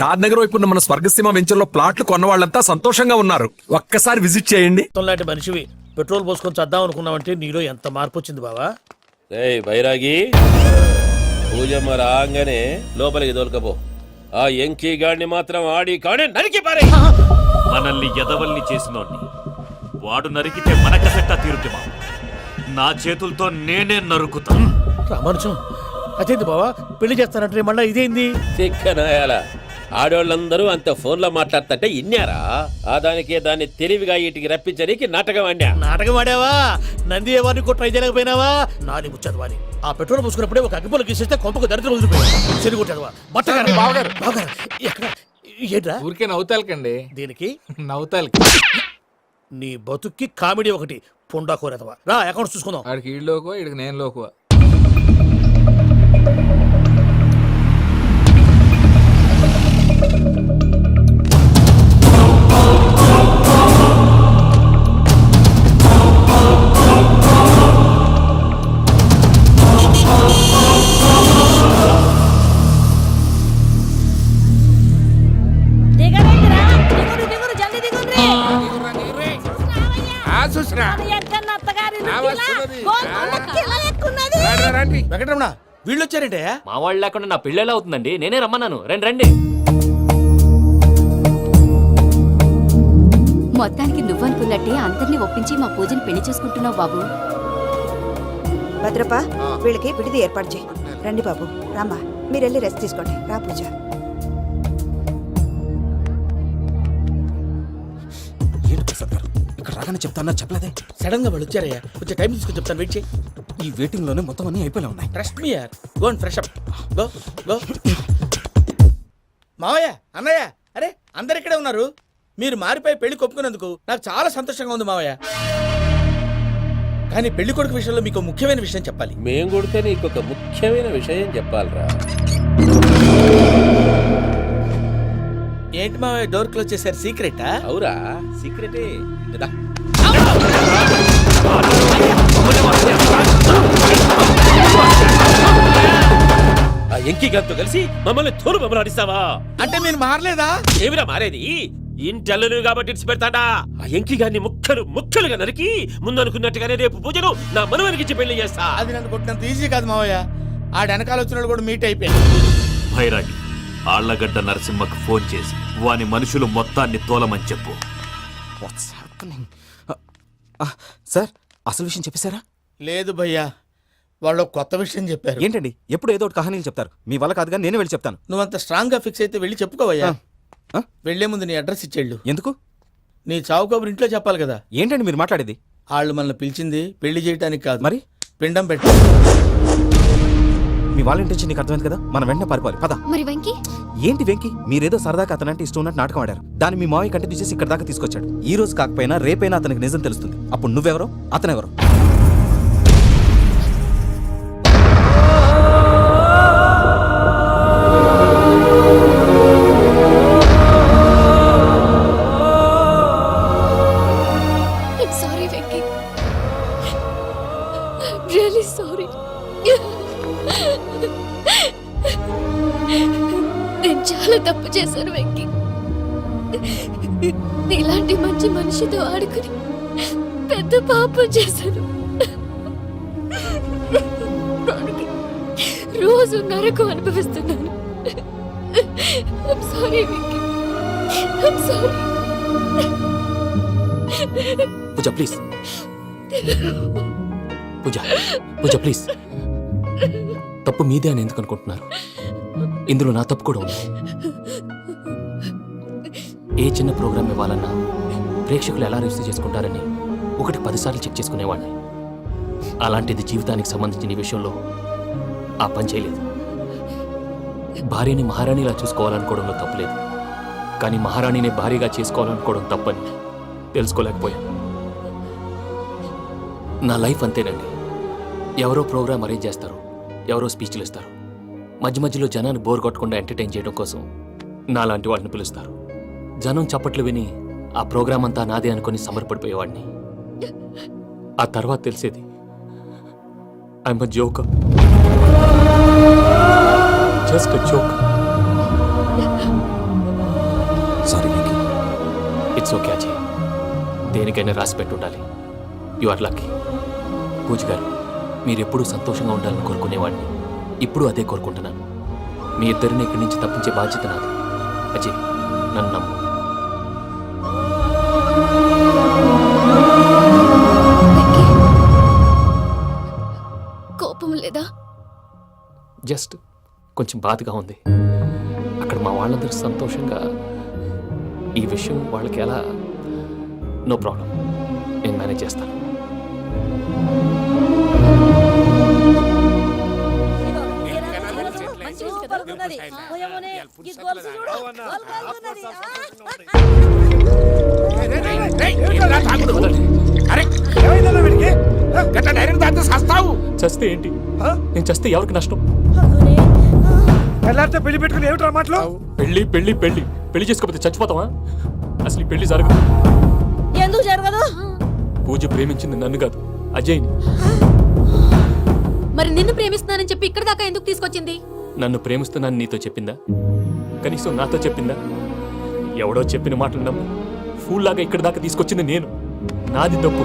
షాద్ నగర్ వైపు ఉన్న మన స్వర్గసీమ వెంచర్లో ప్లాట్లు కొన్న వాళ్ళంతా సంతోషంగా ఉన్నారు. ఒక్కసారి విజిట్ చేయండి. లాంటి మనిషివి. పెట్రోల్ పోసుకొని చద్దాం అనుకున్నావంటే నీలో ఎంత మార్పు వచ్చింది బావా? ఏయ్ బైరాగి. పూజమ్మ రాగానే లోపలికి దొరకపో. ఆ ఎంకీ గాడిని మాత్రం ఆడి కాడే నరికి పారే మనల్ని ఎదవల్ని చేసినోడ్ని. వాడు నరికితే మనకసెట్టా తీరుతుమా నా చేతులతో నేనే నరుకుతా. రామానుజం అదేంది బావా? పెళ్ళి చేస్తానంటే మళ్ళీ ఇదేంది? చిక్కనాయాల ఆడోళ్ళందరూ అంత ఫోన్లో మాట్లాడుతుంటే ఇన్నారా? ఆ దానికే దాన్ని తెలివిగా ఇటుకి రప్పించడానికి నాటకం అండా నాటకం ఆడావా? నంది ఎవరిని కూడా ట్రై చేయలేకపోయినావా? నాది ముచ్చదు వాని ఆ పెట్రోల్ పోసుకున్నప్పుడే ఒక అగ్గిపుల్ల గీసేస్తే కొంపకు దరిద్రం వదిలిపోయాడు చెరి కొట్టాడువా బట్ట బావగారు. బావగారు ఎక్కడ? ఏంట్రా ఊరికే నవ్వుతాలకండి. దీనికి? నవ్వుతాలకి. నీ బతుక్కి కామెడీ ఒకటి పుండా కోరేదవా? రా అకౌంట్స్ చూసుకుందాం. ఆడికి ఈడులోకో ఇడికి నేను లోకువ? మా వాళ్ళు లేకుండా నా పెళ్ళెలా అవుతుందండి? నేనే రమ్మన్నాను. రండి రండి. మొత్తానికి నువ్వనుకున్నట్టే అందరినీ ఒప్పించి మా పూజని పెళ్ళి చేసుకుంటున్నావు బాబు. భద్రప వీళ్ళకి విడిది ఏర్పాటు చేయి. రండి బాబు రామ్మా. మీరు వెళ్ళి రెస్ట్ తీసుకోండి. రా పూజ. రాగానే చెప్తానా చెప్పలేదే. సడన్గా వాళ్ళు వచ్చారయ్యా. కొంచెం టైం తీసుకొని చెప్తాను వెయిట్ చేయి. ఈ వెయిటింగ్లోనే మొత్తం అన్ని అయిపోయి ఉన్నాయి. ట్రస్ట్ మీ యార్ go and fresh up go go మావయ్య అన్నయ్య అరే అందరు ఇక్కడే ఉన్నారు. మీరు మారిపోయి పెళ్ళి కొప్పుకున్నందుకు నాకు చాలా సంతోషంగా ఉంది మావయ్య. కానీ పెళ్ళి కొడుకు విషయంలో మీకు ముఖ్యమైన విషయం చెప్పాలి. మేం కొడితే నీకు ఒక ముఖ్యమైన విషయం చెప్పాలిరా. ఏంటి మావయ్య డోర్ క్లోజ్ చేశారు? సీక్రెటా అవురా సీక్రెటే ఇదా ఆ ఎంకి గారితో కలిసి మమ్మల్ని తోలు బొమ్మలాడిస్తావా? అంటే మీరు మారలేదా? ఏమిరా మారేది? ఇంటల్లును కాబట్టి ఇడిచి పెడతాడా ఆ ఎంకి గారిని ముక్కలు ముక్కలుగా నరికి ముందు అనుకున్నట్టుగానే రేపు పూజను నా మనవనికి పెళ్ళి చేస్తా. అది నన్ను కొట్టినంత ఈజీ కాదు మావయ్య. ఆ వెనకాల వచ్చిన వాళ్ళు కూడా మీట్ అయిపోయింది భైరాగి ఆళ్ళగడ్డ నరసింహకు ఫోన్ చేసి వాని మనుషులు మొత్తాన్ని తోలమని చెప్పు. వాట్స్ హ్యాపెనింగ్ సార్ అసలు విషయం చెప్పేశారా? లేదు భయ్యా వాళ్ళు కొత్త విషయం చెప్పారు. ఏంటండి? ఎప్పుడు ఏదో ఒకటి కహానీలు చెప్తారు. మీ వల్ల కాదుగా నేనే వెళ్ళి చెప్తాను. నువ్వంత స్ట్రాంగ్గా ఫిక్స్ అయితే వెళ్ళి చెప్పుకోవయ్యా. ఆ? వెళ్ళే ముందు నీ అడ్రస్ ఇచ్చేళ్ళు. ఎందుకు? నీ చావు కబురు ఇంట్లో చెప్పాలి కదా. ఏంటండి మీరు మాట్లాడేది? వాళ్ళు మనల్ని పిలిచింది పెళ్ళి చేయడానికి కాదు. మరి? పిండం పెట్టి. మీ వాళ్ళ ఇంటెన్షన్ నీకు అర్థమైంది కదా? మనం వెంటనే పారిపోవాలి. పద. మరి వెంకీ? ఏంటి వెంకి? మీరేదో సరదాగా అతనంటే ఇష్టం ఉన్నట్టు నాటకం ఆడారు. దాన్ని మీ మావయ్య కంటిన్యూ చేసి ఇక్కడ దాకా తీసుకొచ్చాడు. ఈ రోజు కాకపోయినా రేపైనా అతనికి నిజం తెలుస్తుంది. అప్పుడు నువ్వెవరో? అతనెవరో? తప్పు చేశాను రోజు నరకు అనుభవిస్తున్నాను. Sorry sorry Pooja please Pooja Pooja please తప్పు మీదే అని ఎందుకు అనుకుంటున్నారు? ఇందులో నా తప్పు కూడా ఉంది. ఏ చిన్న ప్రోగ్రామ్ ఇవ్వాలన్నా ప్రేక్షకులు ఎలా రిసీవ్ చేసుకుంటారని ఒకటి పదిసార్లు చెక్ చేసుకునేవాడిని. అలాంటిది జీవితానికి సంబంధించిన విషయంలో ఆ పని చేయలేదు. భార్యని మహారాణిలా చూసుకోవాలనుకోవడంలో తప్పులేదు. కానీ మహారాణిని భార్యగా చేసుకోవాలనుకోవడం తప్పని తెలుసుకోలేకపోయాను. నా లైఫ్ అంతేనండి. ఎవరో ప్రోగ్రామ్ అరేంజ్ చేస్తారు ఎవరో స్పీచ్లు ఇస్తారు. మధ్య మధ్యలో జనాన్ని బోర్ కొట్టకుండా ఎంటర్టైన్ చేయడం కోసం నాలాంటి వాళ్ళని పిలుస్తారు. జనం చప్పట్లు విని ఆ ప్రోగ్రామ్ అంతా నాదే అనుకుని సమర్పడిపోయేవాడిని ఆ తర్వాత తెలిసేది. I'm joke just joke sorry it's okay Ajay దేనికైనా రాసి పెట్టుండాలి. You are lucky Pooja garu మీరెప్పుడూ సంతోషంగా ఉండాలని కోరుకునేవాడిని. ఇప్పుడు అదే కోరుకుంటున్నాను. మీ ఇద్దరిని ఇక్కడి నుంచి తప్పించే బాధ్యత నాది. అజయ్ నన్ను నమ్ము. జస్ట్ కొంచెం బాధగా ఉంది అక్కడ మా వాళ్ళందరూ సంతోషంగా ఈ విషయం వాళ్ళకి ఎలా నో ప్రాబ్లం నేను మేనేజ్ చేస్తాను అరే ఉన్నది వీడికి చస్తే ఏంటి? నేను చస్తే ఎవరికి నష్టం? పెళ్ళి పెట్టుకుని ఏమిట్రా మాటలు? పెళ్ళి పెళ్ళి పెళ్ళి. పెళ్ళి చేసుకోకపోతే చచ్చిపోతావా? అసలు పెళ్ళి జరగదు. ఎందుకు జరగదు? పూజ ప్రేమించింది నన్ను కాదు అజయ్ని. మరి నిన్ను ప్రేమిస్తున్నానని చెప్పి ఇక్కడ దాకా ఎందుకు తీసుకొచ్చింది? నన్ను ప్రేమిస్తున్నాను నీతో చెప్పిందా? కనీసం నాతో చెప్పిందా? ఎవడో చెప్పిన మాటలు నమ్ము. ఫూల్ లాగా ఇక్కడి దాకా తీసుకొచ్చింది నేను. నాది తప్పు.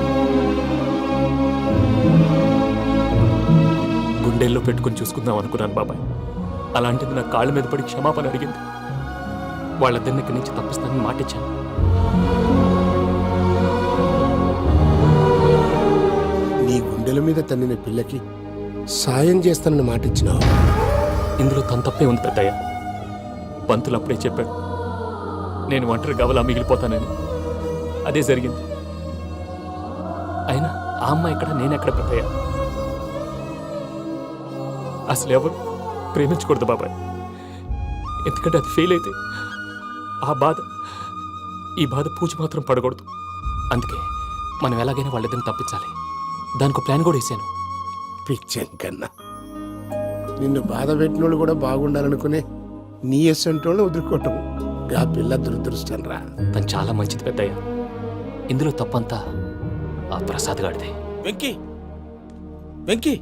గుండెల్లో పెట్టుకొని చూసుకుందాం అనుకున్నాను బాబాయ్. అలాంటిది నా కాళ్ళ మీద పడి క్షమాపణ అడిగింది. వాళ్ళిద్దరిని ఇక్కడి నుంచి తప్పిస్తానని మాటిచ్చాను. నీ గుండెల మీద తన్నిన పిల్లకి సాయం చేస్తానని మాటిచ్చినావు. ఇందులో తన తప్పే ఉంది పెద్దయ్య. పంతులు అప్పుడే చెప్పాడు నేను ఒంటరి గవలా మిగిలిపోతానని. అదే జరిగింది. అయినా ఆ అమ్మాయి ఎక్కడ నేనెక్కడ పెద్దయ్య? అసలు ఎవరు? ప్రేమించకూడదు బాబాయ్. ఎందుకంటే అది ఫెయిల్ అయితే ఆ బాధ ఈ బాధ పూజ మాత్రం పడకూడదు. అందుకే మనం ఎలాగైనా వాళ్ళిద్దరిని తప్పించాలి. దానికి ప్లాన్ కూడా వేసాను. పిచ్చం కన్నా. నిన్ను బాధ పెట్టినోళ్ళు కూడా బాగుండాలనుకునే నీ ఎస్సంటోళ్ళు వదులుకోవటం. గా పిల్ల దురదృష్టం రా. తను చాలా మంచిది పెద్దయ్య. ఇందులో తప్పంతా ఆ ప్రసాద్ గాడిదే వెంకీ! వెంకీ!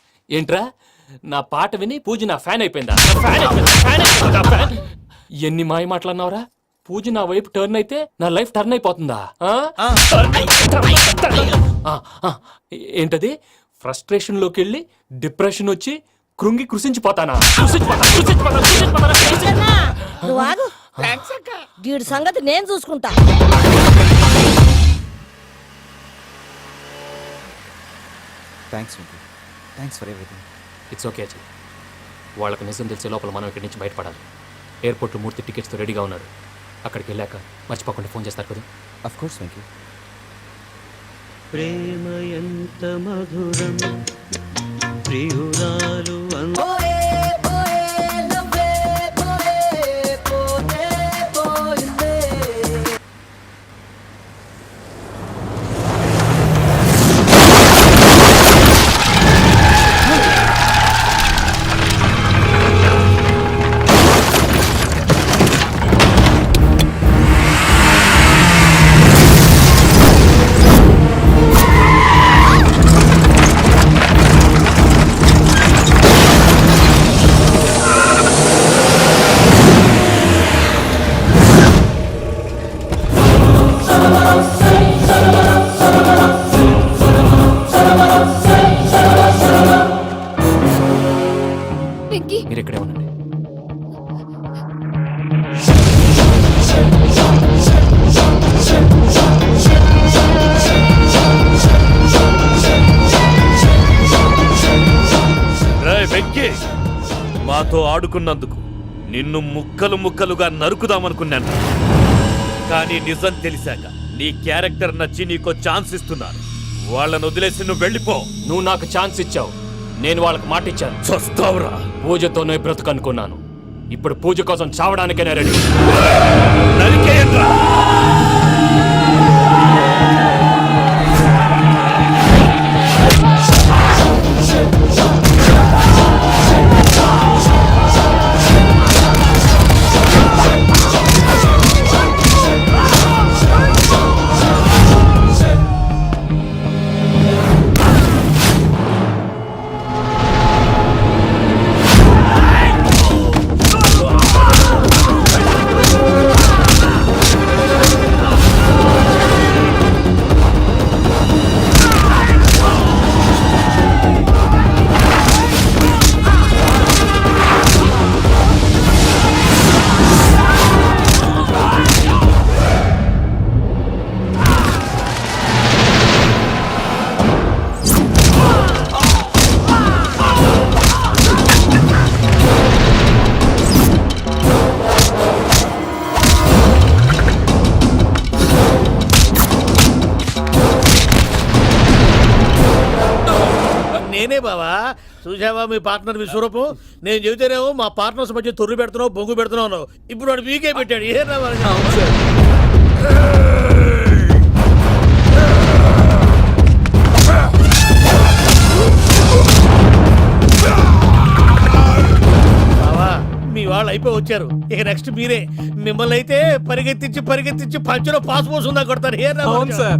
ఏంట్రా నా పాట విని పూజ నా ఫ్యాన్ అయిపోయిందా ఫ్యాన్ అయిపోయిందా? ఫ్యాన్ అయిపోయిందా? నా ఫ్యాన్? ఎన్ని మాయ మాటలు అన్నావురా పూజ నా వైపు టర్న్ అయితే నా లైఫ్ టర్న్ అయిపోతుందా ఆ? ఆ. టర్న్ అయి- టర్న్ అయి- టర్న్ అయి- ఆ, ఆ. ఏంటది ఫ్రస్ట్రేషన్లోకి వెళ్ళి డిప్రెషన్ వచ్చి కృంగి కృషించిపోతానా కృషించిపోతా కృషించిపోతా కృషించిపోతా కృషించిపోతా. అన్నా, నువ్వు ఆగు వీడి సంగతి నేను చూసుకుంటా thanks thanks for everything it's okay Ajay వాళ్ళకి నిజం తెలిసే లోపల మనం ఇక్కడి నుంచి బయటపడాలి. ఎయిర్పోర్ట్లో మూర్తి టికెట్స్తో రెడీగా ఉన్నాడు. అక్కడికి వెళ్ళాక మర్చిపోకుండా ఫోన్ చేస్తారు కదా? అఫ్ కోర్స్ వెంకీ ప్రేమ ఎంత మధురం ప్రియురాలు అంత వెంకీ మీరు ఇక్కడే ఉండండి మాతో ఆడుకున్నందుకు నిన్ను ముక్కలు ముక్కలుగా నరుకుదామనుకున్నాను. కానీ నిజం తెలిసాక నీ క్యారెక్టర్ నచ్చి నీకో ఛాన్స్ ఇస్తున్నారు. వాళ్ళని వదిలేసి నువ్వు వెళ్ళిపో. నువ్వు నాకు ఛాన్స్ ఇచ్చావు. నేను వాళ్ళకి మాట ఇచ్చాను. చస్తావురా. పూజతోనే బ్రతుకనుకున్నాను. ఇప్పుడు పూజ కోసం చావడానికైనా రెడీ. నరికేయండ్రా. చూసావా మీ పార్ట్నర్ విశ్వరూపం నేను చెబితేనేమో మా పార్ట్నర్స్ మధ్య తొర్రు పెడుతున్నావు బొంగు పెడుతున్నావు అన్నావు. ఇప్పుడు వాడు మీకే పెట్టాడు. ఏ అవును బావా మీ వాళ్ళు అయిపోయి వచ్చారు. ఇక నెక్స్ట్ మీరే. మిమ్మల్ని అయితే పరిగెత్తించి పరిగెత్తించి పంచలో పాస్ పోస్ ఉందా కొడతారు. ఏ అవును సార్.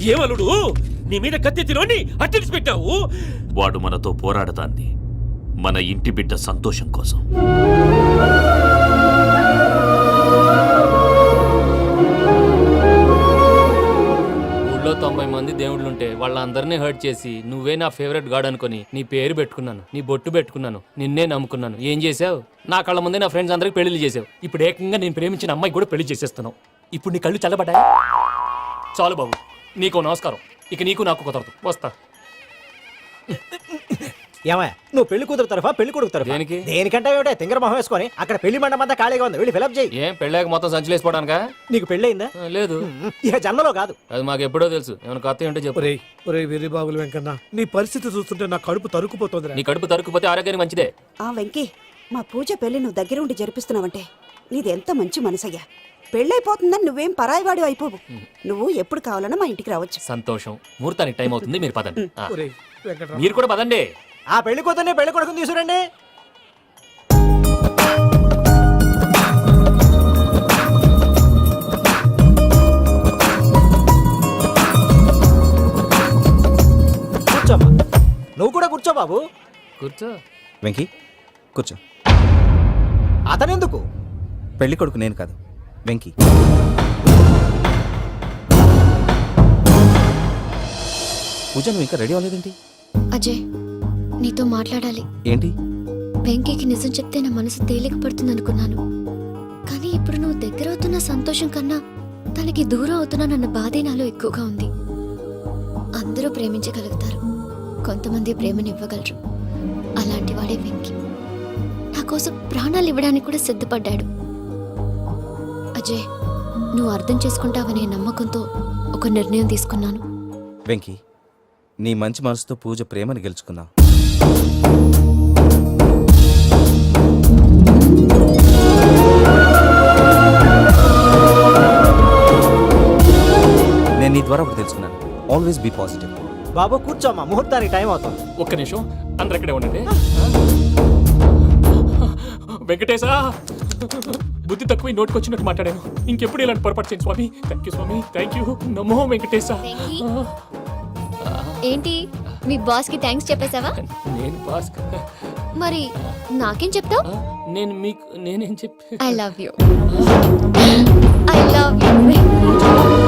ఏమలుడు? నీ మీద కత్తెత్తిలోని అట్టడిచి పెట్టావు? వాడు మనతో పోరాడతాంది. మన ఇంటి బిడ్డ సంతోషం కోసం. దేవుళ్ళుంటే వాళ్ళందరినీ హర్ట్ చేసి నువ్వే నా ఫేవరెట్ గాడ్ అనుకొని నీ పేరు పెట్టుకున్నాను నీ బొట్టు పెట్టుకున్నాను నిన్నే నమ్ముకున్నాను. ఏం చేసావు నా కళ్ళ ముందే నా ఫ్రెండ్స్ అందరికి పెళ్ళి చేసావు ఇప్పుడు ఏకంగా నేను ప్రేమించిన అమ్మాయి కూడా పెళ్ళి చేసేస్తున్నావు. ఇప్పుడు నీ కళ్ళు చల్లబడ్డాయి? చాలు బాబు. నీకు నమస్కారం. ఇక నీకు నాకు కుదరదు. వస్తా. ఏమయ్య నువ్వు పెళ్ళి కూతురు తరఫా పెళ్ళి కొడుకు తరఫా? దేనికి? దేనికంటే ఏమిటే తింగర మొహం వేసుకొని అక్కడ పెళ్ళి మండపం అంతా ఖాళీగా ఉంది వెళ్ళి ఫిలప్ చేయి. ఏం పెళ్ళాక మొత్తం సంచలేసిపోవడానికా నీకు పెళ్ళయిందా? ఆ, లేదు. ఇక జన్మలో కాదు. అది మాకు ఎప్పుడో తెలుసు. ఏమైనా కొత్త ఉంటే చెప్పు. ఒరే ఒరే వెంకన్న నీ పరిస్థితి చూస్తుంటే నా కడుపు తరుక్కుపోతుంది నీ కడుపు తరుక్కుపోతే ఆరోగ్యానికి మంచిదే. ఆ వెంకీ మా పూజ పెళ్ళి నువ్వు దగ్గరుండి జరిపిస్తున్నావంటే నీది ఎంత మంచి మనసయ్యా. పెళ్ళైపోతుందని నువ్వేం పరాయివాడి అయిపోవు. నువ్వు ఎప్పుడు కావాలన్నా మా ఇంటికి రావచ్చు. సంతోషం. ముహూర్తానికి టైం అవుతుంది మీరు పదండి. ఆ, ఒరే వెంకట్రావు మీరు కూడా పదండి. ఆ పెళ్ళి కూతుర్ని పెళ్ళి కొడుకుని తీసుకురండి. కూర్చోమ్మా. నువ్వు కూడా కూర్చో బాబు. కూర్చో. వెంకీ కూర్చో. అతనెందుకు? పెళ్ళి కొడుకు నేను కాదు. వెంకీ. పూజ నువ్వు ఇంకా రెడీ అవ్వలేదేంటి? అజయ్ నీతో మాట్లాడాలి. ఏంటి? వెంకీకి నిజం చెప్తే నా మనసు తేలిక పడుతుంది అనుకున్నాను. కానీ ఇప్పుడు నువ్వు దగ్గర అవుతున్న సంతోషం కన్నా తనకి దూరం అవుతున్నానన్న బాధే నాలో ఎక్కువగా ఉంది. అందరూ ప్రేమించగలుగుతారు. కొంతమంది ప్రేమనివ్వగలరు. అలాంటి వాడే వెంకీ. నా కోసం ప్రాణాలు ఇవ్వడానికి కూడా సిద్ధపడ్డాడు. అజయ్ నువ్వు అర్థం చేసుకుంటావనే నమ్మకంతో ఒక నిర్ణయం తీసుకున్నాను. వెంకీ నీ మంచి మనసుతో పూజ ప్రేమని గెలుచుకున్నావు. నీ ద్వారా ఒకటి తెలుసుకున్నాను. ఆల్వేస్ బీ పాజిటివ్ బాబు కూర్చోమ్మా ముహూర్తానికి టైం అవుతుంది. ఒక్క నిమిషం అందరు ఇక్కడే ఉండండి. వెంకటేశా! బుద్ధి తక్కువ నోటికి వచ్చినట్టు మాట్లాడాను. ఇంకెప్పుడు ఇలాంటి పొరపాటు చేయండి స్వామి? థ్యాంక్ యూ స్వామి. థ్యాంక్ యూ నమో వెంకటేశా! వెంకీ? ఏంటి? మీ బాస్కి థ్యాంక్స్ చెప్పేశావా? నేను బాస్ మరి నాకేం చెప్తావు? నేను మీకు నేనేం చెప్పి? I love you I love you